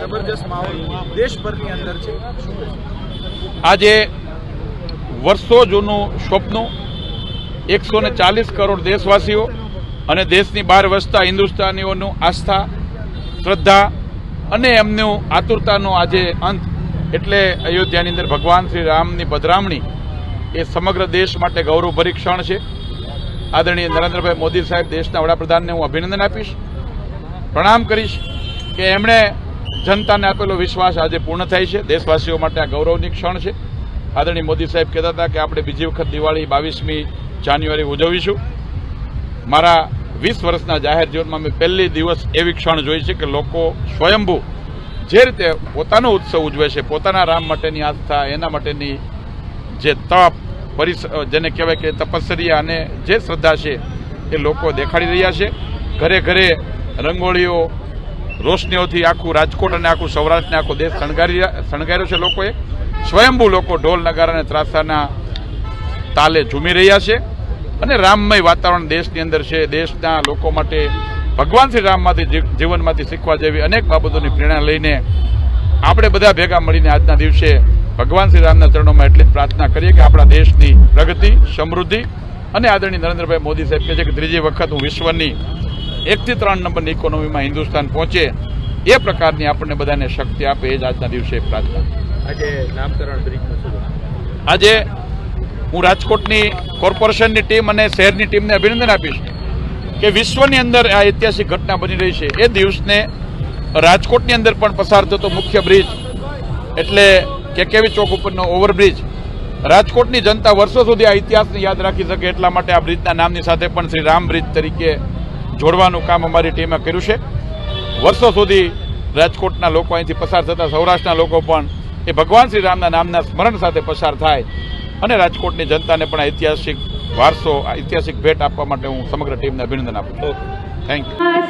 જબરજસ્ત માહોલ દેશભરની અંદર છે. આજે વર્ષો જૂનું સ્વપ્ન એકસો ને ચાલીસ કરોડ દેશવાસીઓ અને દેશની બહાર વસતા હિન્દુસ્તાનીઓનું આસ્થા, શ્રદ્ધા અને એમનું આતુરતાનો આજે અંત. એટલે અયોધ્યાની અંદર ભગવાન શ્રી રામની પધરામણી એ સમગ્ર દેશ માટે ગૌરવભરી ક્ષણ છે. આદરણીય નરેન્દ્રભાઈ મોદી સાહેબ દેશના વડાપ્રધાનને હું અભિનંદન આપીશ. પ્રણામ કરીશ કે એમણે જનતાને આપેલો વિશ્વાસ આજે પૂર્ણ થાય છે. દેશવાસીઓ માટે આ ગૌરવની ક્ષણ છે. આદરણીય મોદી સાહેબ કહેતા હતા કે આપણે બીજી વખત દિવાળી બાવીસમી જાન્યુઆરી ઉજવીશું. મારા વીસ વર્ષના જાહેર જીવનમાં મેં પહેલી દિવસ એવી ક્ષણ જોઈ છે કે લોકો સ્વયંભૂ જે રીતે પોતાનો ઉત્સવ ઉજવે છે, પોતાના રામ માટેની આસ્થા, એના માટેની જે તપ, પરિસ, જેને કહેવાય કે તપસ્યા અને જે શ્રદ્ધા છે એ લોકો દેખાડી રહ્યા છે. ઘરે ઘરે રંગોળીઓ રોશનીઓથી આખું રાજકોટ અને આખું સૌરાષ્ટ્રને આખો દેશ શણગારી શણગાર્યો છે લોકોએ. સ્વયંભૂ લોકો ઢોલ, નગારા અને ત્રાસાના તાલે ઝૂમી રહ્યા છે. અને રામમય વાતાવરણ દેશની અંદર છે. દેશના લોકો માટે ભગવાન શ્રી રામમાંથી જીવનમાંથી શીખવા જેવી અનેક બાબતોની પ્રેરણા લઈને આપણે બધા ભેગા મળીને આજના દિવસે ભગવાન શ્રી રામના ચરણોમાં એટલી જ પ્રાર્થના કરીએ કે આપણા દેશની પ્રગતિ, સમૃદ્ધિ અને આદરણીય નરેન્દ્રભાઈ મોદી સાહેબ કહે છે કે ત્રીજી વખત હું વિશ્વની એકથી ત્રણ નંબરની ઇકોનોમીમાં હિન્દુસ્તાન પહોંચે એ પ્રકારની આપણને બધાને શક્તિ આપે એ જ આજના દિવસે પ્રાર્થના. આજે નામકરણ આજે હું રાજકોટની કોર્પોરેશનની ટીમ અને શહેરની ટીમને અભિનંદન આપીશ કે વિશ્વની અંદર આ ઐતિહાસિક ઘટના બની રહી છે. એ દિવસને રાજકોટની અંદર પણ પસાર થતો મુખ્ય બ્રિજ એટલે કેકેવી ચોક ઉપરનો ઓવરબ્રિજ રાજકોટની જનતા વર્ષો સુધી આ ઇતિહાસને યાદ રાખી શકે એટલા માટે આ બ્રિજના નામની સાથે પણ શ્રી રામ બ્રિજ તરીકે જોડવાનું કામ અમારી ટીમે કર્યું છે. વર્ષો સુધી રાજકોટના લોકો અહીંથી પસાર થતા સૌરાષ્ટ્રના લોકો પણ એ ભગવાન શ્રી રામના નામના સ્મરણ સાથે પસાર થાય અને રાજકોટની જનતાને પણ ઐતિહાસિક વારસો ઐતિહાસિક ભેટ આપવા માટે હું સમગ્ર ટીમને અભિનંદન આપું છું. Thank you